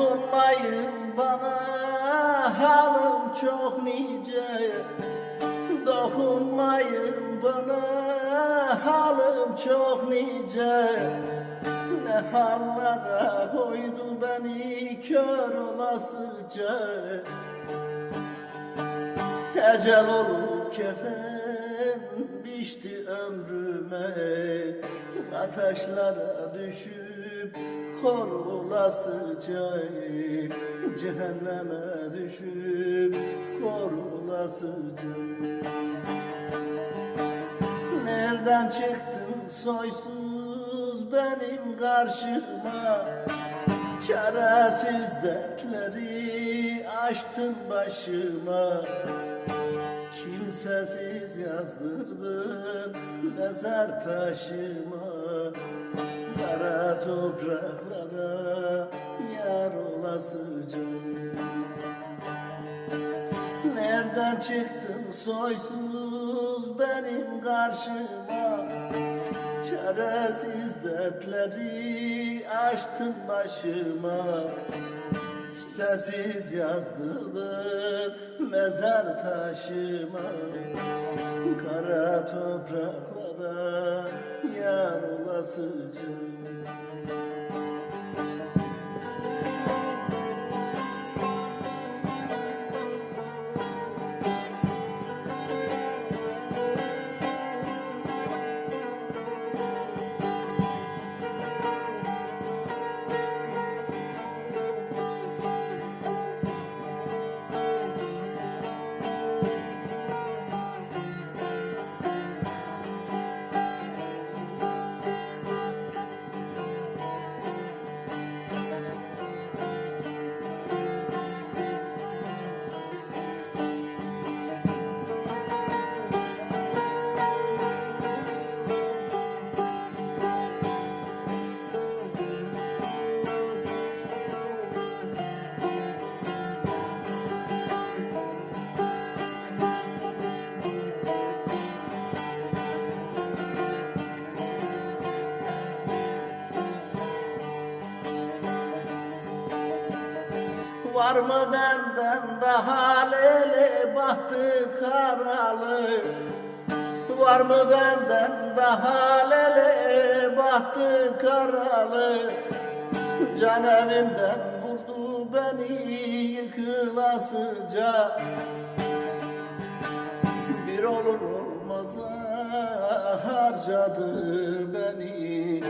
Dokunmayın bana. Halim çok nice. Dokunmayın bana. Halim çok nice. Ne hallere koydu beni kör olasıca Ecel olup kefen biçti ömrüme. Ateşlere düşüp kor Cehenneme düşüp kor Nereden çıktın soysuz benim karşıma? Çaresiz dertleri açtın başıma Kimsesiz yazdırdın mezar taşıma Kara topraklara yar olasıca. Nereden çıktın soysuz benim karşıma? Çaresiz dertleri açtın başıma Sessiz yazdırdın mezar taşıma. Kara topraklara yar olasıca Var mı benden daha lele bahtı karalı? Var mı benden daha lele bahtı karalı? Can evimden vurdu beni yıkılasıca. Bir olur olmaz harcadı beni.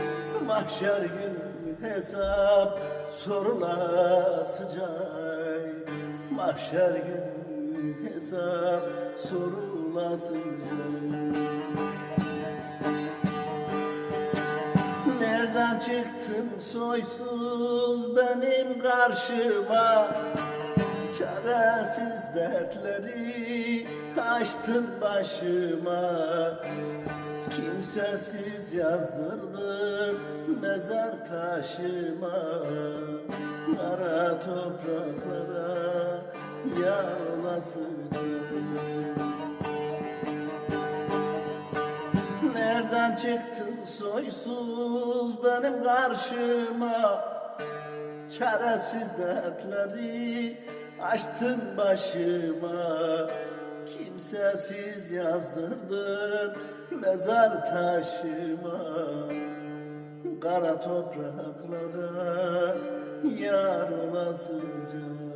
Mahşer günü hesap sorulasıca Mahşer günü hesap sorulasıca Nereden çıktın soysuz benim karşıma Çaresiz dertleri açtın başıma. Kimsesiz yazdırdın mezar taşıma. Kara topraklara yar olasıca Nereden çıktın soysuz benim karşıma? Çaresiz dertleri açtın başıma Kimsesiz yazdırdın mezar taşıma. Kara topraklara yar olasıca